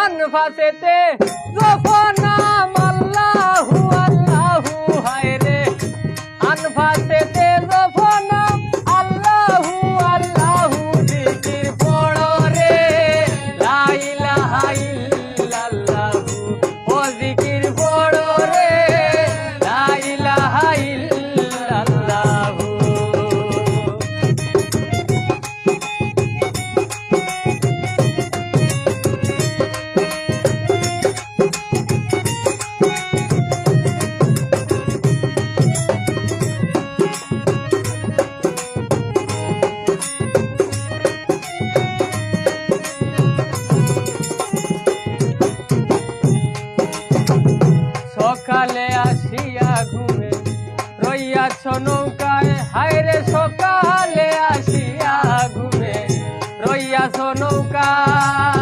আনফাসেতে জফনাম আল্লাহু সকালে আসিয়া ঘুমে রইয়াছ নৌকায় হায়রে সকালে আসিয়া ঘুমে রইয়াছ নৌকায়।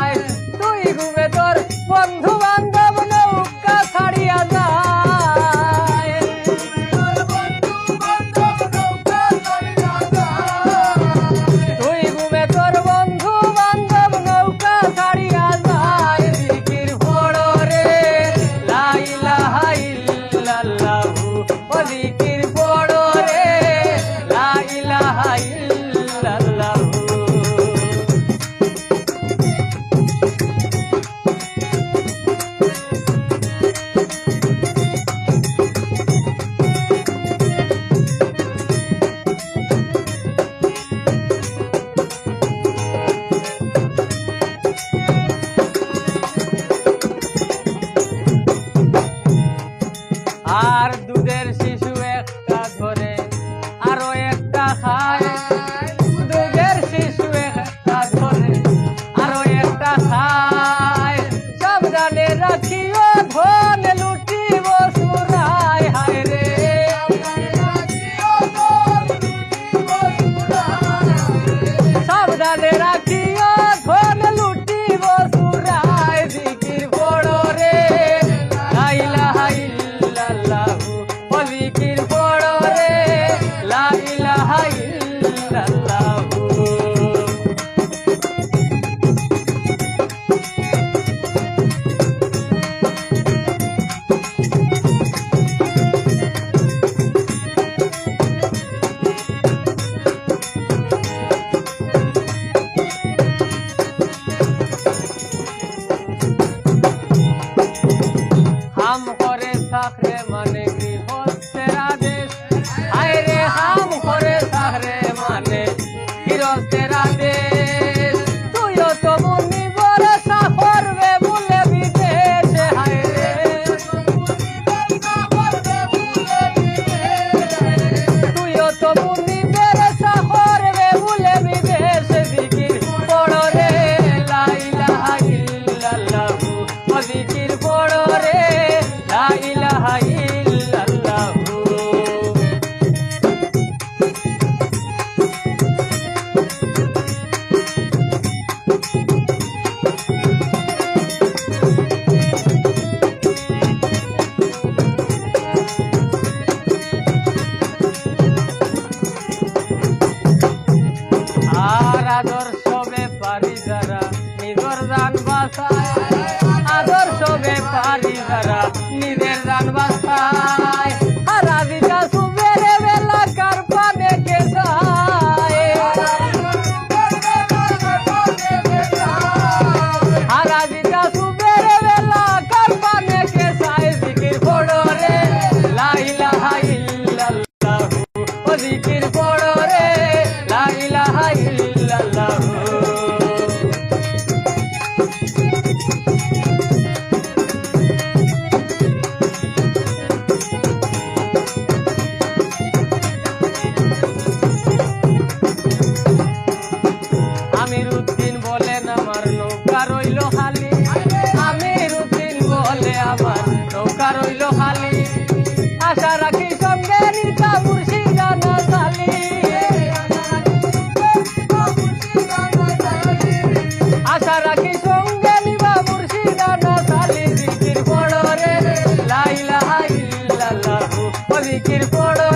আর মানে আদর্শ ব্যাপারী যারা, নিজের দান বাসায় আদর্শ ব্যাপারী যারা, নিজের দিটা সুবেরে বেলা কার পানে কে যায়? হারা দিটা সুবেরে বেলা কার পানে যায়? জিকির পড়ো রে, লা ইলাহা ও জিকির পড়ো রে, লা ইলাহা আমার নৌকা রইল খালি। আশা রাখি সঙ্গে রীতা মুর্শিদানা খালি আশা রাখি সঙ্গে নিবা মুর্শিদানা খালি জিকির পড়রে লাইলা হাইল্লাল্লাহু জিকির পড়রে